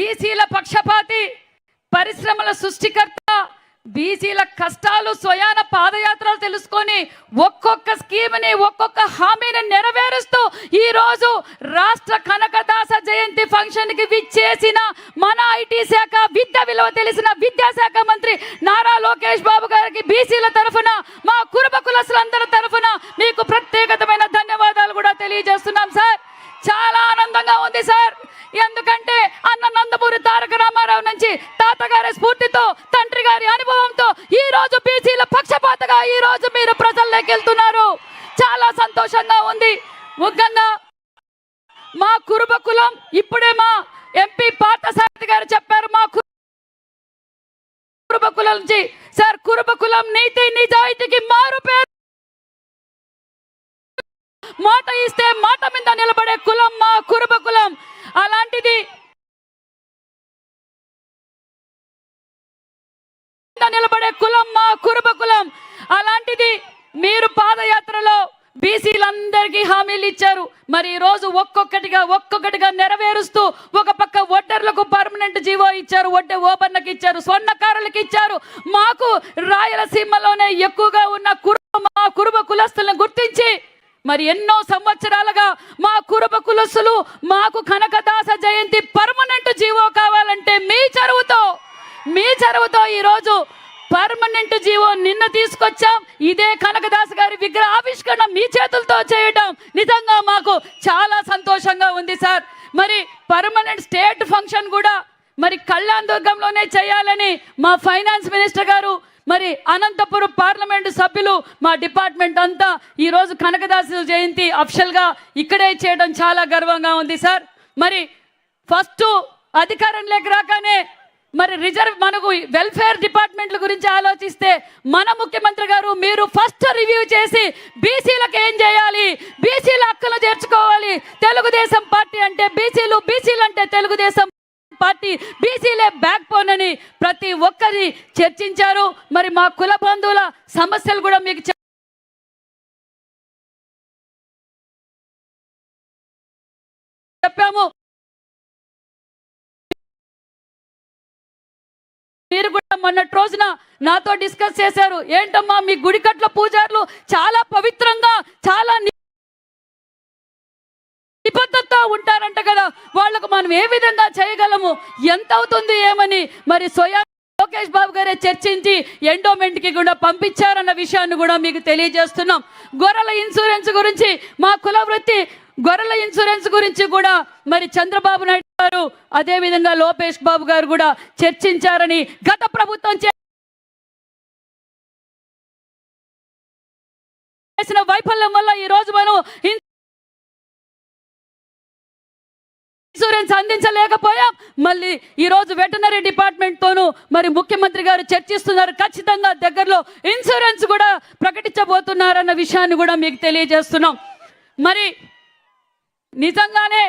బీసీల పక్షపాతి పరిశ్రమల సృష్టికర్త బీసీల కష్టాలు స్వయాన పాదయాత్రలు తెలుసుకొని ఒక్కొక్క స్కీమ్ని ఒక్కొక్క హామీని నెరవేరుస్తూ ఈరోజు రాష్ట్ర కనకదాస జయంతి ఫంక్షన్కి విచ్చేసిన మన ఐటీ శాఖ విద్య విలువ తెలిసిన విద్యాశాఖ మంత్రి నారా లోకేష్ బాబు గారికి బీసీల తరఫున మా కురుబ కులసులందరి తరఫున మీకు ప్రత్యేకతమైన ధన్యవాదాలు కూడా తెలియజేస్తున్నాం సార్. చాలా ఆనందంగా ఉంది సార్. ఎందుకంటే అన్న నందమూరి తారక రామారావు నుంచి తాతగారి స్ఫూర్తితో తండ్రి గారి అనుభవంతో ఈ రోజు బీసీల పక్షపాతగా ఈ రోజు మీరు ప్రజల్లోకి వెళ్తున్నారు. చాలా సంతోషంగా ఉంది. ముఖ్యంగా మా కురుబ కులం ఇప్పుడే మా ఎంపీ పార్థసారథి గారు చెప్పారు మా కురుబ కులం నుంచి. సార్ కురుబ కులం నీతి నిజాయితీకి మారు పేరు మాట ఇస్తే మాట మీద నిలబడే కులం మా కురుబ కులం. అలాంటిది మీద నిలబడే కులం మా కురుబ కులం. అలాంటిది మీరు పాదయాత్రలో బీసీలందరికీ హామీలు ఇచ్చారు. మరి ఈరోజు రోజు ఒక్కొక్కటిగా ఒక్కొక్కటిగా నెరవేరుస్తూ ఒక పక్క ఒడ్డర్లకు పర్మనెంట్ జీవో ఇచ్చారు ఒడ్డే ఓబర్లకు ఇచ్చారు స్వర్ణకారులకు ఇచ్చారు. మాకు రాయలసీమలోనే ఎక్కువగా ఉన్న కురుబ మా కురుబ కులస్తులను గుర్తించి మరి ఎన్నో సంవత్సరాలుగా మా కురుబ కులసులు మాకు కనకదాస జయంతి పర్మనెంట్ జీవో కావాలంటే మీ చరువుతో మీ చరువుతో ఈరోజు పర్మనెంట్ జీవో నిన్న తీసుకొచ్చాం. ఇదే కనకదాస్ గారి విగ్రహ ఆవిష్కరణ మీ చేతులతో చేయడం నిజంగా మాకు చాలా సంతోషంగా ఉంది సార్. మరి పర్మనెంట్ స్టేట్ ఫంక్షన్ కూడా మరి కళ్యాణ్ దుర్గంలోనే చేయాలని మా ఫైనాన్స్ మినిస్టర్ గారు మరి అనంతపురం పార్లమెంటు సభ్యులు మా డిపార్ట్మెంట్ అంతా ఈరోజు కనకదాసు జయంతి అఫిషియల్గా ఇక్కడే చేయడం చాలా గర్వంగా ఉంది సార్. మరి ఫస్ట్ అధికారంలోకి రాగానే మరి రిజర్వ్ మనకు వెల్ఫేర్ డిపార్ట్మెంట్ల గురించి ఆలోచిస్తే మన ముఖ్యమంత్రి గారు మీరు ఫస్ట్ రివ్యూ చేసి బీసీలకు ఏం చేయాలి? బీసీల హక్కులు చేర్చుకోవాలి తెలుగుదేశం పార్టీ అంటే బీసీలు బీసీలు అంటే తెలుగుదేశం పార్టీ బీసీలే బ్యాక్ బోన్ అని ప్రతి ఒక్కరి చర్చించారు. మరి మా కుల బంధువుల సమస్యలు కూడా మీకు చెప్పాము. మీరు కూడా మొన్నటి రోజున నాతో డిస్కస్ చేశారు. ఏంటమ్మా మీ గుడికట్ల పూజారులు చాలా పవిత్రంగా చాలా ని- ఉంటారంట కదా. వాళ్ళకు మనం ఏ విధంగా చేయగలము? ఎంత అవుతుంది ఏమని? మరి స్వయం లోకేష్ బాబు గారే చర్చించి ఎండోమెంట్కి కూడా పంపించారన్న విషయాన్ని కూడా మీకు తెలియజేస్తున్నాం. గొర్రెల ఇన్సూరెన్స్ గురించి మా కుల వృత్తి గొర్రెల ఇన్సూరెన్స్ గురించి కూడా మరి చంద్రబాబు నాయుడు గారు అదే విధంగా లోకేష్ బాబు గారు కూడా చర్చించారని గత ప్రభుత్వం చేసిన వైఫల్యం వల్ల ఈ రోజు మనం ఇన్సూరెన్స్ అందించలేకపోయాం. మళ్ళీ ఈరోజు వెటనరీ డిపార్ట్మెంట్తోనూ మరి ముఖ్యమంత్రి గారు చర్చిస్తున్నారు. ఖచ్చితంగా దగ్గరలో ఇన్సూరెన్స్ కూడా ప్రకటించబోతున్నారన్న విషయాన్ని కూడా మీకు తెలియజేస్తున్నాం. మరి నిజంగానే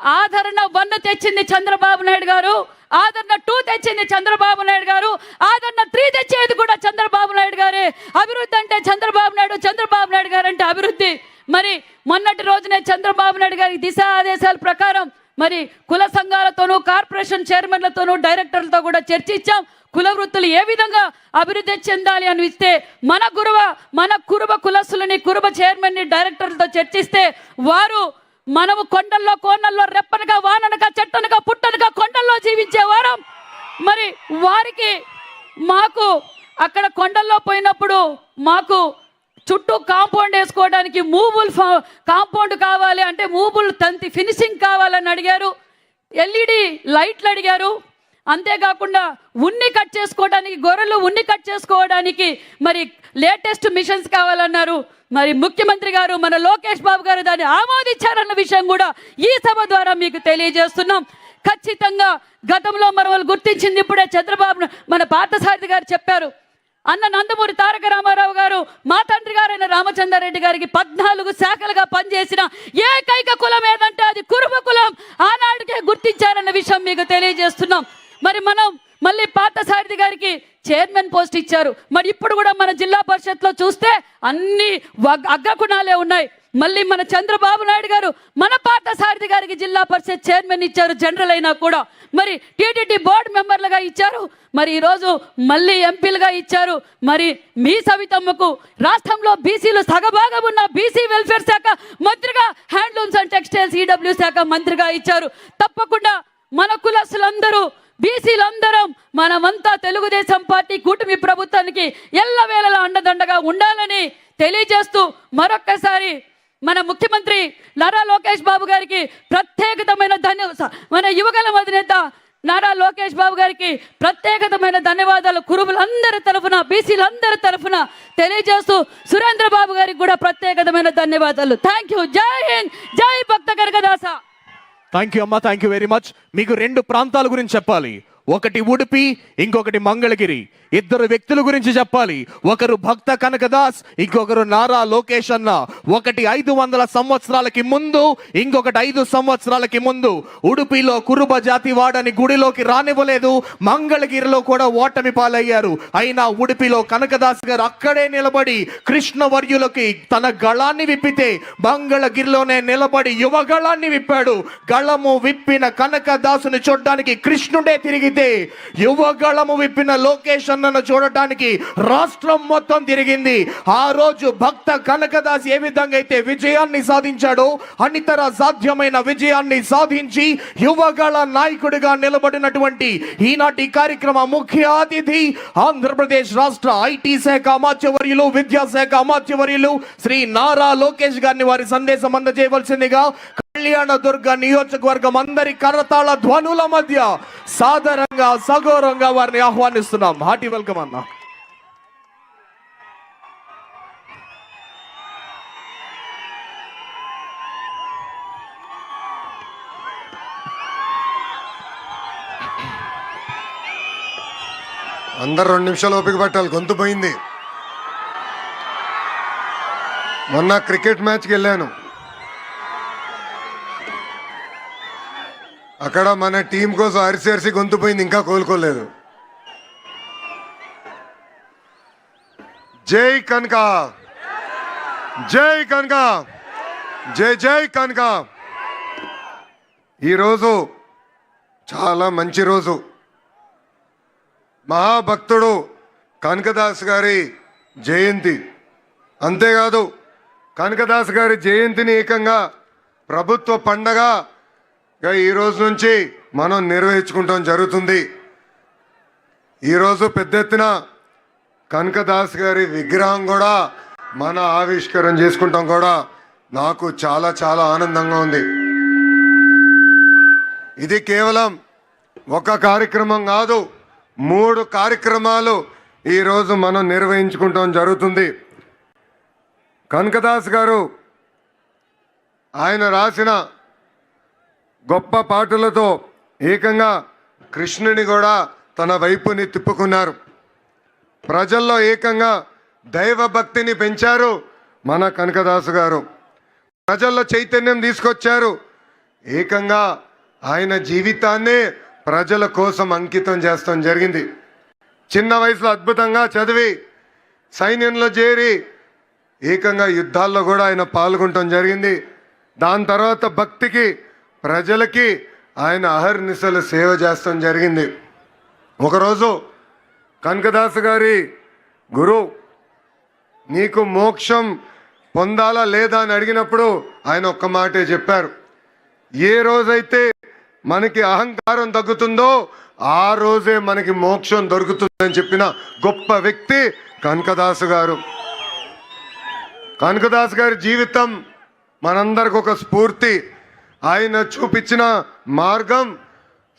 ఆదరణ వన్ తెచ్చింది చంద్రబాబు నాయుడు గారు ఆదరణ టూ తెచ్చింది చంద్రబాబు నాయుడు గారు ఆదరణ త్రీ తెచ్చేది కూడా చంద్రబాబు నాయుడు గారే. అభివృద్ధి అంటే చంద్రబాబు నాయుడు చంద్రబాబు నాయుడు గారు అంటే అభివృద్ధి. మరి మొన్నటి రోజునే చంద్రబాబు నాయుడు గారి దిశ ఆదేశాల ప్రకారం మరి కుల సంఘాలతోనూ కార్పొరేషన్ చైర్మన్లతోనూ డైరెక్టర్లతో కూడా చర్చించాం. కుల వృత్తులు ఏ విధంగా అభివృద్ధి చెందాలి అని ఇస్తే మన గురువ మన కురుబ కులస్తులని కురుబ చైర్మన్ని డైరెక్టర్లతో చర్చిస్తే వారు మనము కొండల్లో కోనల్లో రెప్పనగా వాననగా చెట్టనగా పుట్టనగా కొండల్లో జీవించే వారం మరి వారికి మాకు అక్కడ కొండల్లో పోయినప్పుడు మాకు చుట్టూ కాంపౌండ్ వేసుకోవడానికి మూబుల్ కాంపౌండ్ కావాలి అంటే మూబుల్ తంతి ఫినిషింగ్ కావాలని అడిగారు. ఎల్ఈడి లైట్లు అడిగారు. అంతేకాకుండా ఉన్ని కట్ చేసుకోవడానికి గొర్రెలు ఉన్ని కట్ చేసుకోవడానికి మరి లేటెస్ట్ మిషన్స్ కావాలన్నారు. మరి ముఖ్యమంత్రి గారు మన లోకేష్ బాబు గారు దాన్ని ఆమోదించారన్న విషయం కూడా ఈ సభ ద్వారా మీకు తెలియజేస్తున్నాం. ఖచ్చితంగా గతంలో మనం వాళ్ళు గుర్తించింది ఇప్పుడే చంద్రబాబు మన పార్థసారథి గారు చెప్పారు. అన్న నందమూరి తారక రామారావు గారు మా తండ్రి గారైన రామచంద్రారెడ్డి గారికి పద్నాలుగు శాఖలుగా పనిచేసిన ఏకైక కులం ఏదంటే అది కురుబ కులం. ఆనాటికే గుర్తించారన్న విషయం మీకు తెలియజేస్తున్నాం. మరి మనం మళ్ళీ పార్థసారథి గారికి చైర్మన్ పోస్ట్ ఇచ్చారు. మరి ఇప్పుడు కూడా మన జిల్లా పరిషత్లో చూస్తే అన్ని అగ్రకుణాలే ఉన్నాయి. మళ్ళీ మన చంద్రబాబు నాయుడు గారు మన పాత సారథి గారికి జిల్లా పరిషత్ చైర్మన్ ఇచ్చారు జనరల్ అయినా కూడా. మరి టీటీడీ బోర్డు మెంబర్లుగా ఇచ్చారు మరి ఈరోజు మళ్ళీ ఎంపీలుగా ఇచ్చారు. మరి మీ సవితమ్మకు రాష్ట్రంలో బీసీలు సగభాగం ఉన్న బీసీ వెల్ఫేర్ శాఖ మంత్రిగా హ్యాండ్లూమ్స్ అండ్ టెక్స్టైల్స్ ఈడబ్ల్యూ శాఖ మంత్రిగా ఇచ్చారు. తప్పకుండా మన కులస్తులందరూ బీసీలందరం మనమంతా తెలుగుదేశం పార్టీ కూటమి ప్రభుత్వానికి ఎల్లవేళలా అండదండగా ఉండాలని తెలియజేస్తూ మరొక్కసారి మన ముఖ్యమంత్రి నారా లోకేష్ బాబు గారికి ప్రత్యేకతమైన ధన్య మన యువగల అధినేత నారా లోకేష్ బాబు గారికి ప్రత్యేకతమైన ధన్యవాదాలు. కురువులందరి తరఫున బీసీలందరి తరఫున తెలియజేస్తూ సురేంద్ర బాబు గారికి కూడా ప్రత్యేకతమైన ధన్యవాదాలు. Thank you. జై హింద్. జై భక్త కనకదాస థ్యాంక్ యూ అమ్మా థ్యాంక్ యూ వెరీ మచ్. మీకు రెండు ప్రాంతాల గురించి చెప్పాలి. ఒకటి ఉడిపి ఇంకొకటి మంగళగిరి. ఇద్దరు వ్యక్తుల గురించి చెప్పాలి. ఒకరు భక్త కనకదాస్ ఇంకొకరు నారా లోకేష్ అన్న. ఒకటి ఐదు వందల సంవత్సరాలకి ముందు ఇంకొకటి ఐదు సంవత్సరాలకి ముందు. ఉడుపిలో కురుబ జాతి వాడని గుడిలోకి రానివ్వలేదు. మంగళగిరిలో కూడా ఓటమి పాలయ్యారు. అయినా ఉడిపిలో కనకదాస్ గారు అక్కడే నిలబడి కృష్ణవర్యులకి తన గళాన్ని విప్పితే మంగళగిరిలోనే నిలబడి యువ గళాన్ని విప్పాడు. గళము విప్పిన కనకదాసుని చూడ్డానికి కృష్ణుడే తిరిగితే యువ గళము విప్పిన లోకేష్ ప్రసన్నను చూడటానికి రాష్ట్రం మొత్తం తిరిగింది. ఆ రోజు భక్త కనకదాస్ ఏ విధంగా అయితే విజయాన్ని సాధించాడో అనితర సాధ్యమైన విజయాన్ని సాధించి యువగళ నాయకుడిగా నిలబడినటువంటి ఈనాటి కార్యక్రమ ముఖ్య అతిథి ఆంధ్రప్రదేశ్ రాష్ట్ర ఐటీ శాఖ అమాత్యవర్యులు విద్యాశాఖ అమాత్యవర్యులు శ్రీ నారా లోకేష్ గారిని వారి సందేశం అందజేయవలసిందిగా కళ్యాణ దుర్గ నియోజకవర్గం అందరి కరతాళ ధ్వనుల మధ్య సాధారణంగా సగౌరవంగా వారిని ఆహ్వానిస్తున్నాం. హార్టీ వెల్కమ్ అన్న. అందరు రెండు నిమిషాలు ఓపిక పట్టాలి గొంతు పోయింది. మొన్న క్రికెట్ మ్యాచ్కి వెళ్ళాను. అక్కడ మన టీం కోసం అరిసి అరిసి గొంతుపోయింది ఇంకా కోలుకోలేదు. జై కనక. జై కనక. జై జై కనక. ఈరోజు చాలా మంచి రోజు. మహాభక్తుడు కనకదాస్ గారి జయంతి. అంతేకాదు కనకదాస్ గారి జయంతిని ఏకంగా ప్రభుత్వ పండగ ఈ రోజు నుంచి మనం నిర్వహించుకుంటాం జరుగుతుంది. ఈరోజు పెద్ద ఎత్తున కనకదాస్ గారి విగ్రహం కూడా మన ఆవిష్కరణ చేసుకుంటాం కూడా నాకు చాలా చాలా ఆనందంగా ఉంది. ఇది కేవలం ఒక కార్యక్రమం కాదు మూడు కార్యక్రమాలు ఈరోజు మనం నిర్వహించుకుంటాం జరుగుతుంది. కనకదాస్ గారు ఆయన రాసిన గొప్ప పాటలతో ఏకంగా కృష్ణుని కూడా తన వైపుని తిప్పుకున్నారు. ప్రజల్లో ఏకంగా దైవ భక్తిని పెంచారు మన కనకదాసు గారు. ప్రజల్లో చైతన్యం తీసుకొచ్చారు. ఏకంగా ఆయన జీవితాన్నే ప్రజల కోసం అంకితం చేస్తాం జరిగింది. చిన్న వయసులో అద్భుతంగా చదివి సైన్యంలో చేరి ఏకంగా యుద్ధాల్లో కూడా ఆయన పాల్గొనటం జరిగింది. దాని తర్వాత భక్తికి ప్రజలకి ఆయన అహర్నిశలు సేవ చేస్తాం జరిగింది. ఒకరోజు కనకదాస్ గారి గురువు నీకు మోక్షం పొందాలా లేదా అని అడిగినప్పుడు ఆయన ఒక్క మాటే చెప్పారు. ఏ రోజైతే మనకి అహంకారం తగ్గుతుందో ఆ రోజే మనకి మోక్షం దొరుకుతుందని చెప్పిన గొప్ప వ్యక్తి కనకదాసు గారు. కనకదాస్ గారి జీవితం మనందరికి ఒక స్ఫూర్తి. ఆయన చూపించిన మార్గం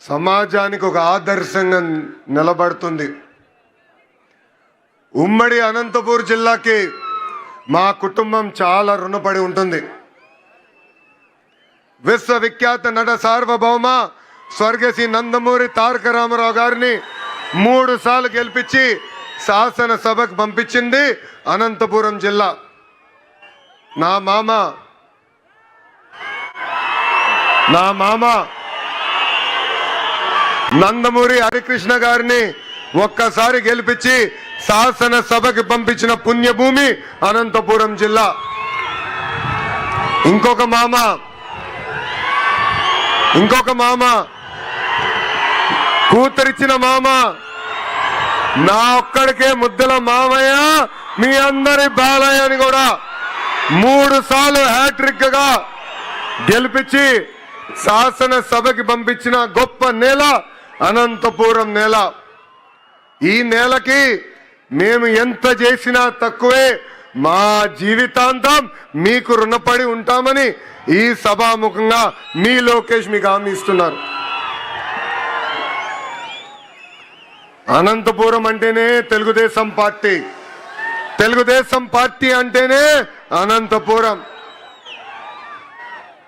సమాజానికి ఒక ఆదర్శంగా నిలబడుతుంది. ఉమ్మడి అనంతపూర్ జిల్లాకి మా కుటుంబం చాలా రుణపడి ఉంటుంది. విశ్వవిఖ్యాత నట సార్వభౌమ స్వర్గశ్రీ నందమూరి తారక రామారావు గారిని మూడు సార్లు గెలిపించి శాసనసభకు పంపించింది అనంతపురం జిల్లా. నా మామ నా మామ నందమూరి హరికృష్ణ గారిని ఒక్కసారి గెలిపించి శాసనసభకి పంపించిన పుణ్యభూమి అనంతపురం జిల్లా. ఇంకొక మామ. ఇంకొక మామ. కూతురిచ్చిన మామ. నా ఒక్కడికే ముద్దల మామయ్య మీ అందరి బాలయ్య అని కూడా మూడు సార్లు హ్యాట్రిక్గా గెలిపించి శాసనసభకి పంపించిన గొప్ప నేల అనంతపురం నేల. ఈ నేలకి మేము ఎంత చేసినా తక్కువే. మా జీవితాంతం మీకు రుణపడి ఉంటామని ఈ సభాముఖంగా మీ లోకేష్ మీకు హామీ ఇస్తున్నారు. అనంతపురం అంటేనే తెలుగుదేశం పార్టీ. తెలుగుదేశం పార్టీ అంటేనే అనంతపురం.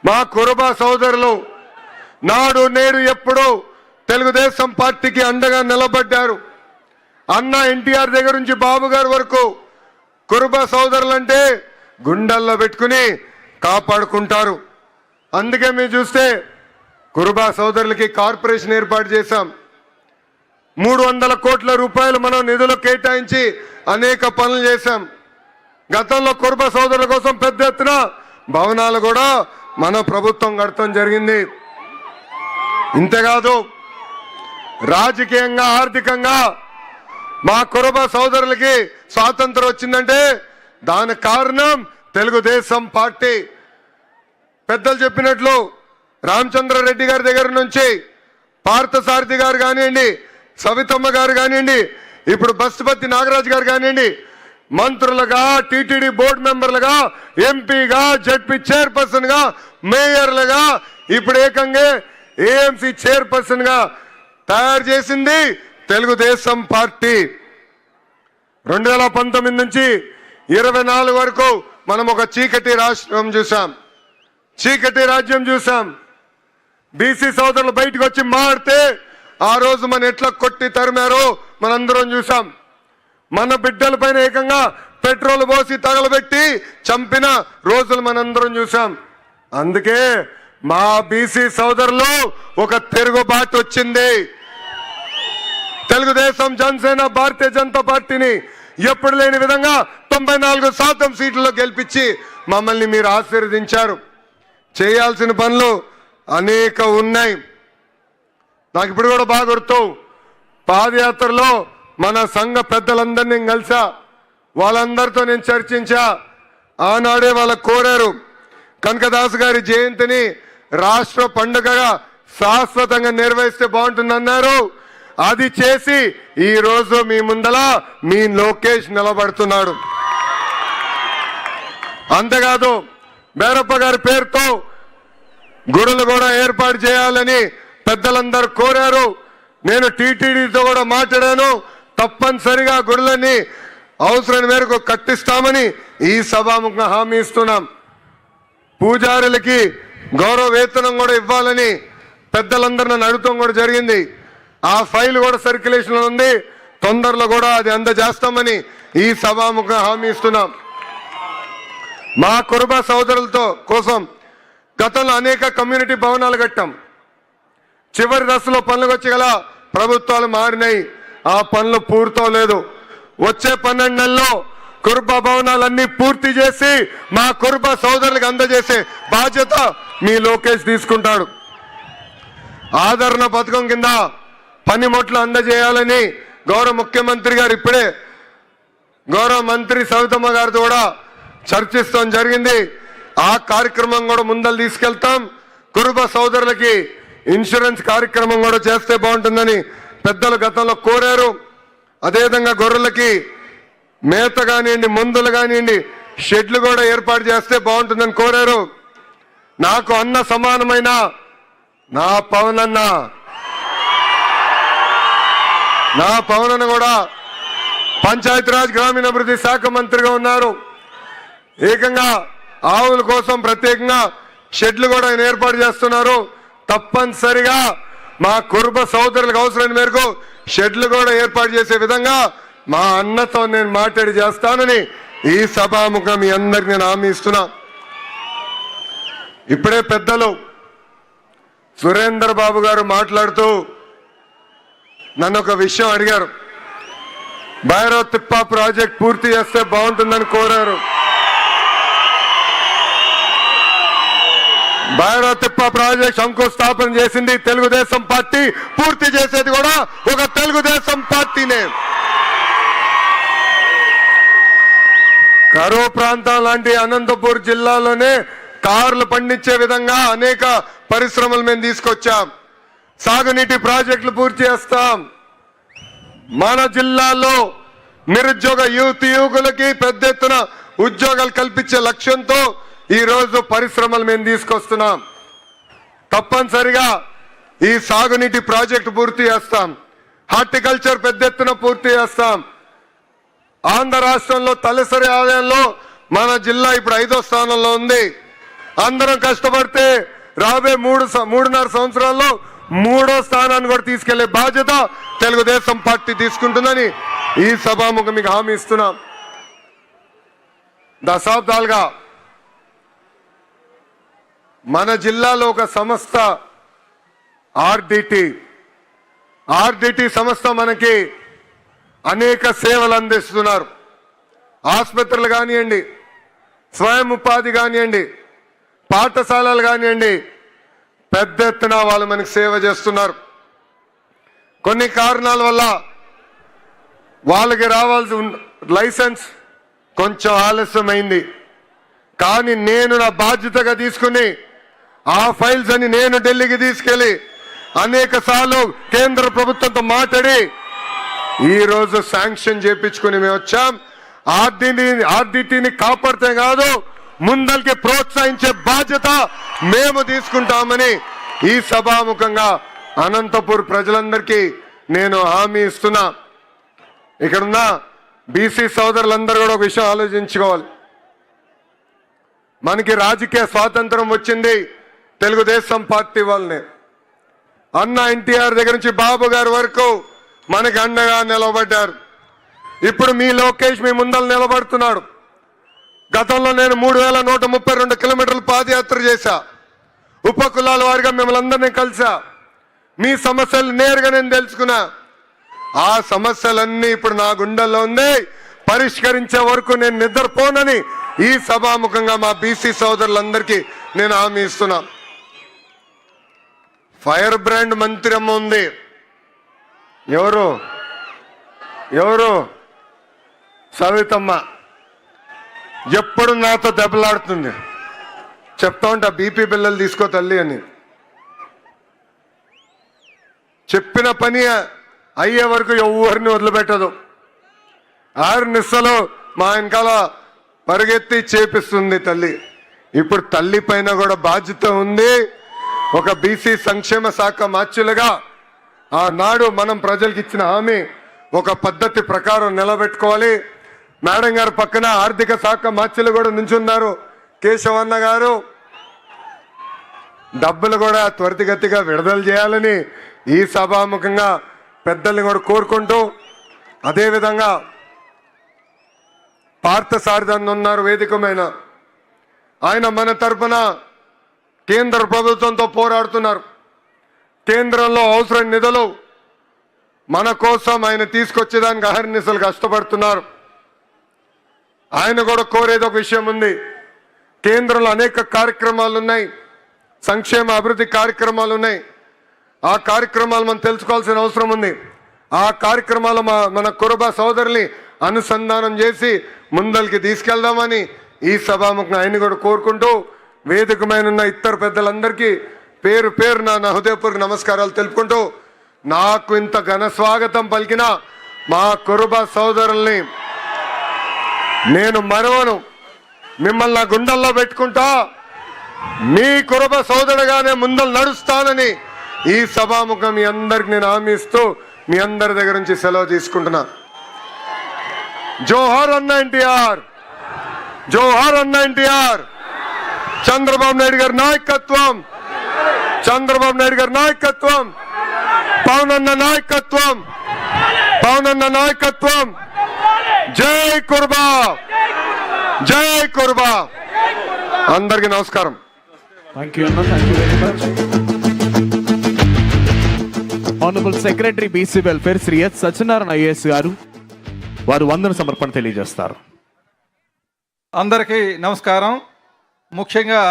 మా కురుబ సోదరులు నాడు నేడు ఎప్పుడో తెలుగుదేశం పార్టీకి అండగా నిలబడ్డారు. అన్న ఎన్టీఆర్ దగ్గర నుంచి బాబు గారి వరకు కురుబ సోదరులంటే గుండెల్లో పెట్టుకుని కాపాడుకుంటారు. అందుకే మీరు చూస్తే కురుబా సోదరులకి కార్పొరేషన్ ఏర్పాటు చేశాం. మూడు వందల కోట్ల రూపాయలు మనం నిధులు కేటాయించి అనేక పనులు చేశాం. గతంలో కురుబ సోదరుల కోసం పెద్ద ఎత్తున భవనాలు కూడా మన ప్రభుత్వం కడతాం జరిగింది. ఇంతేకాదు రాజకీయంగా ఆర్థికంగా మా కురబ సోదరులకి స్వాతంత్రం వచ్చిందంటే దాని కారణం తెలుగుదేశం పార్టీ. పెద్దలు చెప్పినట్లు రామచంద్రారెడ్డి గారి దగ్గర నుంచి పార్థసారథి గారు కానివ్వండి సవితమ్మ గారు కానివ్వండి ఇప్పుడు బస్సుపతి నాగరాజు గారు కానివ్వండి మంత్రులుగా టిటిడి బోర్డు మెంబర్లుగా ఎంపీగా జడ్పీ చైర్పర్సన్గా మేయర్లుగా ఇప్పుడు ఏకంగా ఏఎంసీ చైర్పర్సన్గా తయారు చేసింది తెలుగుదేశం పార్టీ. రెండు వేల పంతొమ్మిది నుంచి ఇరవై నాలుగు వరకు మనం ఒక చీకటి రాష్ట్రం చూసాం చీకటి రాజ్యం చూసాం బీసీ సోదరులు బయటకు వచ్చి మాడితే ఆ రోజు మన ఎట్లా కొట్టి తరిమారో మనందరం చూసాం మన బిడ్డల పైన ఏకంగా పెట్రోల్ పోసి తగలబెట్టి చంపిన రోజులు మనందరం చూసాం అందుకే మా బీసీ సోదరులు ఒక తిరుగుబాటు వచ్చింది. తెలుగుదేశం జనసేన భారతీయ జనతా పార్టీని ఎప్పుడు లేని విధంగా తొంభై నాలుగు శాతం సీట్లలో గెలిపించి మమ్మల్ని మీరు ఆశీర్వదించారు. చేయాల్సిన పనులు అనేక ఉన్నాయి. నాకు ఇప్పుడు కూడా బాగా గుర్తు పాదయాత్రలో మన సంఘ పెద్దలందరినీ కలిసా వాళ్ళందరితో నేను చర్చించా. ఆనాడే వాళ్ళ కోరారు. కనకదాస్ గారి జయంతిని రాష్ట్ర పండుగగా శాశ్వతంగా నిర్వహిస్తే బాగుంటుందన్నారు. అది చేసి ఈ రోజు మీ ముందల మీ లోకేష్ నిలబడుతున్నాడు. అంతేకాదు బేరప్ప గారి పేరుతో గుడులు కూడా ఏర్పాటు చేయాలని పెద్దలందరూ కోరారు. నేను టీటీడీతో కూడా మాట్లాడాను. తప్పనిసరిగా గుడులని అవసరం మేరకు కట్టిస్తామని ఈ సభాముఖంగా హామీ ఇస్తున్నాం. పూజారులకి గౌరవ వేతనం కూడా ఇవ్వాలని పెద్దలందరూ నన్ను అడుగుతాం కూడా జరిగింది. ఆ ఫైల్ కూడా సర్క్యులేషన్లో ఉంది. తొందరలో కూడా అది అందజేస్తామని ఈ సభాముఖంగా హామీ ఇస్తున్నాం. మా కురుబ సోదరులతో కోసం గతంలో అనేక కమ్యూనిటీ భవనాలు కట్టాం. చివరి దశలో పనులకు వచ్చి గల ప్రభుత్వాలు మారినాయి. ఆ పనులు పూర్తవలేదు. వచ్చే పన్నెండు నెలల్లో కురుబ భవనాలన్నీ పూర్తి చేసి మా కురుబ సోదరులకు అందజేసే బాధ్యత మీ లోకేష్ తీసుకుంటాడు. ఆదరణ పథకం కింద పనిముట్లు అందజేయాలని గౌరవ ముఖ్యమంత్రి గారు ఇప్పుడే గౌరవ మంత్రి సవితమ్మ గారితో కూడా చర్చిస్తాం జరిగింది. ఆ కార్యక్రమం కూడా ముందలు తీసుకెళ్తాం. కురుబ సోదరులకి ఇన్సూరెన్స్ కార్యక్రమం కూడా చేస్తే బాగుంటుందని పెద్దలు గతంలో కోరారు. అదేవిధంగా గొర్రెలకి మేత కానివ్వండి మందులు కానివ్వండి షెడ్లు కూడా ఏర్పాటు చేస్తే బాగుంటుందని కోరారు. నాకు అన్న సమానమైన నా పవన్ అన్న నా పవన్ అన్న కూడా పంచాయతీరాజ్ గ్రామీణాభివృద్ధి శాఖ మంత్రిగా ఉన్నారు. ఏకంగా ఆవుల కోసం ప్రత్యేకంగా షెడ్లు కూడా ఆయన ఏర్పాటు చేస్తున్నారు. తప్పనిసరిగా మా కుర్బ సోదరులకు అవసరమైన మేరకు షెడ్లు కూడా ఏర్పాటు చేసే విధంగా మా అన్నతో నేను మాట్లాడి చేస్తానని ఈ సభాముఖం మీ అందరికి నేను హామీ ఇస్తున్నా. ఇప్పుడే పెద్దలు సురేందర్ బాబు గారు మాట్లాడుతూ నన్ను ఒక విషయం అడిగారు. భైరవ్ తిప్ప ప్రాజెక్ట్ పూర్తి చేస్తే బాగుంటుందని కోరారు. భైరవతిప్ప ప్రాజెక్ట్ శంకుస్థాపన చేసింది తెలుగుదేశం పార్టీ. పూర్తి చేసేది కూడా ఒక తెలుగుదేశం పార్టీనే. కరువు ప్రాంతం లాంటి అనంతపూర్ జిల్లాలోనే కార్లు పండించే విధంగా అనేక పరిశ్రమలు మేము తీసుకొచ్చాం. సాగునీటి ప్రాజెక్టులు పూర్తి చేస్తాం. మన జిల్లాలో నిరుద్యోగ యువతి యువకులకి పెద్ద ఎత్తున ఉద్యోగాలు కల్పించే లక్ష్యంతో ఈ రోజు పరిశ్రమలు మేము తీసుకొస్తున్నాం. తప్పనిసరిగా ఈ సాగునీటి ప్రాజెక్టు పూర్తి చేస్తాం. హార్టికల్చర్ పెద్ద ఎత్తున పూర్తి చేస్తాం. ఆంధ్ర రాష్ట్రంలో తలసరి ఆదాయంలో మన జిల్లా ఇప్పుడు ఐదో స్థానంలో ఉంది. అందరం కష్టపడితే రాబోయే మూడు మూడున్నర సంవత్సరాల్లో మూడో స్థానాన్ని కూడా తీసుకెళ్ళే బాధ్యత తెలుగుదేశం పార్టీ తీసుకుంటుందని ఈ సభాముఖం మీకు హామీ ఇస్తున్నాం. దశాబ్దాలుగా మన జిల్లాలో ఒక సంస్థ ఆర్డిటి. ఆర్డిటి సంస్థ మనకి అనేక సేవలు అందిస్తున్నారు. ఆసుపత్రులు కానివ్వండి స్వయం ఉపాధి కానివ్వండి పాఠశాలలు కానివ్వండి పెద్ద ఎత్తున వాళ్ళు మనకి సేవ చేస్తున్నారు. కొన్ని కారణాల వల్ల వాళ్ళకి రావాల్సి లైసెన్స్ కొంచెం ఆలస్యమైంది. కానీ నేను నా బాధ్యతగా తీసుకుని ఆ ఫైల్స్ అని నేను ఢిల్లీకి తీసుకెళ్ళి అనేక సార్లు కేంద్ర ప్రభుత్వంతో మాట్లాడి ఈ రోజు శాంక్షన్ చేపించుకుని మేము వచ్చాం. ఆర్డిని ఆర్డిటిని కాపాడితే కాదు ముందరికి ప్రోత్సహించే బాధ్యత మేము తీసుకుంటామని ఈ సభాముఖంగా అనంతపూర్ ప్రజలందరికీ నేను హామీ ఇస్తున్నా. ఇక్కడున్న బీసీ సోదరులందరూ కూడా ఒక విషయం ఆలోచించుకోవాలి. మనకి రాజకీయ స్వాతంత్రం వచ్చింది. తెలుగుదేశం పార్టీ వాళ్ళనే. అన్న ఎన్టీఆర్ దగ్గర నుంచి బాబు గారి వరకు మనకి అండగా నిలబడ్డారు. ఇప్పుడు మీ లోకేష్ మీ ముందర నిలబడుతున్నాడు. గతంలో నేను మూడు వేల నూట ముప్పై రెండు కిలోమీటర్లు పాదయాత్ర చేశా. ఉప కులాల వారిగా మిమ్మల్ని అందరినీ కలిసా మీ సమస్యలు నేరుగా నేను తెలుసుకున్నా. ఆ సమస్యలన్నీ ఇప్పుడు నా గుండెల్లో ఉంది. పరిష్కరించే వరకు నేను నిద్రపోనని ఈ సభాముఖంగా మా బీసీ సోదరులందరికీ నేను హామీ ఇస్తున్నాను ఫైర్ బ్రాండ్ మంత్రమ్మ ఉంది. ఎవరు? ఎవరు? సవితమ్మ. ఎప్పుడు నాతో దెబ్బలాడుతుంది? చెప్తా ఉంటా బీపీ బిల్లలు తీసుకో తల్లి అని. చెప్పిన పని అయ్యే వరకు ఎవరిని వదిలిపెట్టదు. ఆరు నిస్సలో మా వెనకాల పరిగెత్తి చేపిస్తుంది తల్లి. ఇప్పుడు తల్లి పైన కూడా బాధ్యత ఉంది. ఒక బీసీ సంక్షేమ శాఖ మార్చులుగా ఆనాడు మనం ప్రజలకు ఇచ్చిన హామీ ఒక పద్ధతి ప్రకారం నిలబెట్టుకోవాలి. మేడం గారు పక్కన ఆర్థిక శాఖ మార్చులు కూడా నుంచున్నారు. కేశవన్న గారు డబ్బులు కూడా త్వరితగతిగా విడుదల చేయాలని ఈ సభాముఖంగా పెద్దల్ని కూడా కోరుకుంటూ అదేవిధంగా పార్థసారథన్ ఉన్నారు వేదికమైన ఆయన మన తరపున కేంద్ర ప్రభుత్వంతో పోరాడుతున్నారు. కేంద్రంలో అవసరం నిధులు మన కోసం ఆయన తీసుకొచ్చేదానికి అహర్నిశలు కష్టపడుతున్నారు. ఆయన కూడా కోరేది ఒక విషయం ఉంది. కేంద్రంలో అనేక కార్యక్రమాలు ఉన్నాయి. సంక్షేమ అభివృద్ధి కార్యక్రమాలు ఉన్నాయి. ఆ కార్యక్రమాలు మనం తెలుసుకోవాల్సిన అవసరం ఉంది. ఆ కార్యక్రమాలు మా మన కురుబ సోదరుని అనుసంధానం చేసి ముందరికి తీసుకెళ్దామని ఈ సభాముఖం ఆయన కూడా కోరుకుంటూ వేదికమైన ఉన్న ఇద్దరు పెద్దలందరికీ పేరు పేరు నా హృదయపూర్వక నమస్కారాలు తెలుపుకుంటూ నాకు ఇంత ఘన స్వాగతం పలికిన మా కురుబ సోదరుల్ని నేను మరవను. మిమ్మల్ని నా గుండెల్లో పెట్టుకుంటా. మీ కురబ సోదరుగానే ముందలు నడుస్తానని ఈ సభాముఖం మీ అందరికి నేను హామీ ఇస్తూ మీ అందరి దగ్గర నుంచి సెలవు తీసుకుంటున్నా. జోహార్ అన్న ఎన్టీఆర్! జోహార్ అన్న ఎన్టీఆర్! చంద్రబాబు నాయుడు గారి నాయకత్వం. చంద్రబాబు నాయుడు గారి నాయకత్వం. పవన్ అన్న నాయకత్వం. పవన్ అన్న నాయకత్వం. జై కుర్బా. జై కుర్బా. అందరికీ నమస్కారం. Honourable secretary BC welfare Shri S Satyanarayana IAS గారు వారు వందన సమర్పణ తెలియజేస్తారు. అందరికీ నమస్కారం. ముఖ్యంగా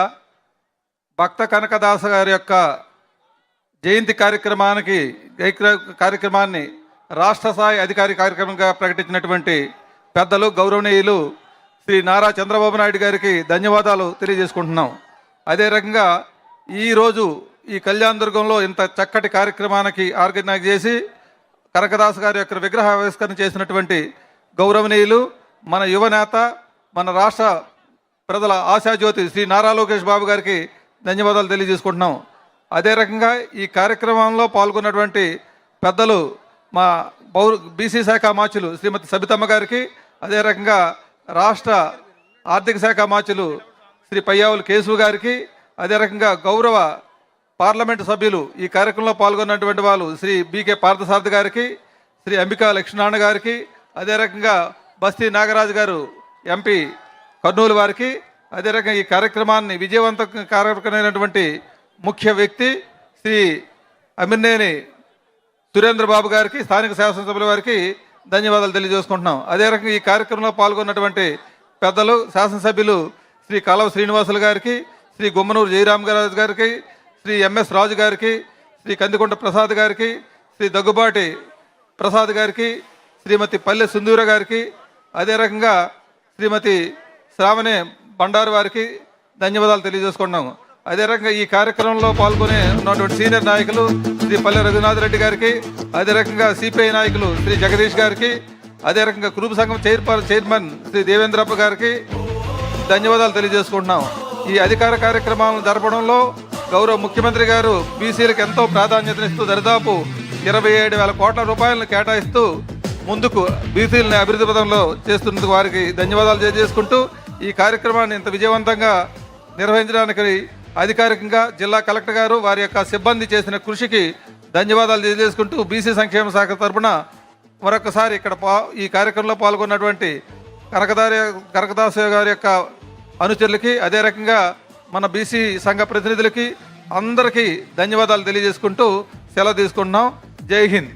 భక్త కనకదాస గారి యొక్క జయంతి కార్యక్రమానికి గైక్ర- కార్యక్రమాన్ని రాష్ట్ర స్థాయి అధికారి కార్యక్రమంగా ప్రకటించినటువంటి పెద్దలు గౌరవనీయులు శ్రీ నారా చంద్రబాబు నాయుడు గారికి ధన్యవాదాలు తెలియజేసుకుంటున్నాం. అదే రకంగా ఈరోజు ఈ కళ్యాణ దుర్గంలో ఇంత చక్కటి కార్యక్రమానికి ఆర్గనైజ్ చేసి కనకదాస్ గారి యొక్క విగ్రహ ఆవిష్కరణ చేసినటువంటి గౌరవనీయులు మన యువనేత మన రాష్ట్ర ప్రజల ఆశాజ్యోతి శ్రీ నారా లోకేష్ బాబు గారికి ధన్యవాదాలు తెలియజేసుకుంటున్నాం. అదే రకంగా ఈ కార్యక్రమంలో పాల్గొన్నటువంటి పెద్దలు మా పౌర బీసీ శాఖ మాచులు శ్రీమతి సబితమ్మ గారికి అదే రకంగా రాష్ట్ర ఆర్థిక శాఖ మాచులు శ్రీ పయ్యావులు కేశవు గారికి అదే రకంగా గౌరవ పార్లమెంటు సభ్యులు ఈ కార్యక్రమంలో పాల్గొన్నటువంటి వాళ్ళు శ్రీ బీకే పార్థసారథి గారికి శ్రీ అంబికా లక్ష్మీనారాయణ గారికి అదే రకంగా బస్తీ నాగరాజు గారు ఎంపీ కర్నూలు వారికి అదే రకంగా ఈ కార్యక్రమాన్ని విజయవంత కార్యక్రమైనటువంటి ముఖ్య వ్యక్తి శ్రీ అమిర్నేని సురేంద్ర బాబు గారికి స్థానిక శాసనసభ్యుల వారికి ధన్యవాదాలు తెలియజేసుకుంటున్నాం. అదే రకంగా ఈ కార్యక్రమంలో పాల్గొన్నటువంటి పెద్దలు శాసనసభ్యులు శ్రీ కాలవ శ్రీనివాసులు గారికి శ్రీ గుమ్మనూరు జయరామ్ గారు గారికి శ్రీ ఎంఎస్ రాజు గారికి శ్రీ కందికొండ ప్రసాద్ గారికి శ్రీ దగ్గుబాటి ప్రసాద్ గారికి శ్రీమతి పల్లె సుందూర గారికి అదే రకంగా శ్రీమతి శ్రావణి బండారు వారికి ధన్యవాదాలు తెలియజేసుకుంటున్నాము. అదే రకంగా ఈ కార్యక్రమంలో పాల్గొనే ఉన్నటువంటి సీనియర్ నాయకులు శ్రీ పల్లె రఘునాథ్ రెడ్డి గారికి అదే రకంగా సిపిఐ నాయకులు శ్రీ జగదీష్ గారికి అదే రకంగా కురుపు సంఘం చైర్పర్ చైర్మన్ శ్రీ దేవేంద్రప్ప గారికి ధన్యవాదాలు తెలియజేసుకుంటున్నాం ఈ అధికార కార్యక్రమాలను జరపడంలో గౌరవ ముఖ్యమంత్రి గారు బీసీలకు ఎంతో ప్రాధాన్యతనిస్తూ దరిదాపు ఇరవై ఏడు వేల కోట్ల రూపాయలను కేటాయిస్తూ ముందుకు బీసీలని అభివృద్ధి పదంలో చేస్తున్నందుకు వారికి ధన్యవాదాలు తెలియజేసుకుంటూ ఈ కార్యక్రమాన్ని ఇంత విజయవంతంగా నిర్వహించడానికి అధికారికంగా జిల్లా కలెక్టర్ గారు వారి యొక్క సిబ్బంది చేసిన కృషికి ధన్యవాదాలు తెలియజేసుకుంటూ బీసీ సంక్షేమ శాఖ తరఫున మరొకసారి ఇక్కడ పా ఈ కార్యక్రమంలో పాల్గొన్నటువంటి కనకదారి కనకదాస గారి యొక్క అనుచరులకి అదే రకంగా మన బీసీ సంఘ ప్రతినిధులకి అందరికీ ధన్యవాదాలు తెలియజేసుకుంటూ సెలవు తీసుకుంటున్నాం. జై హింద్.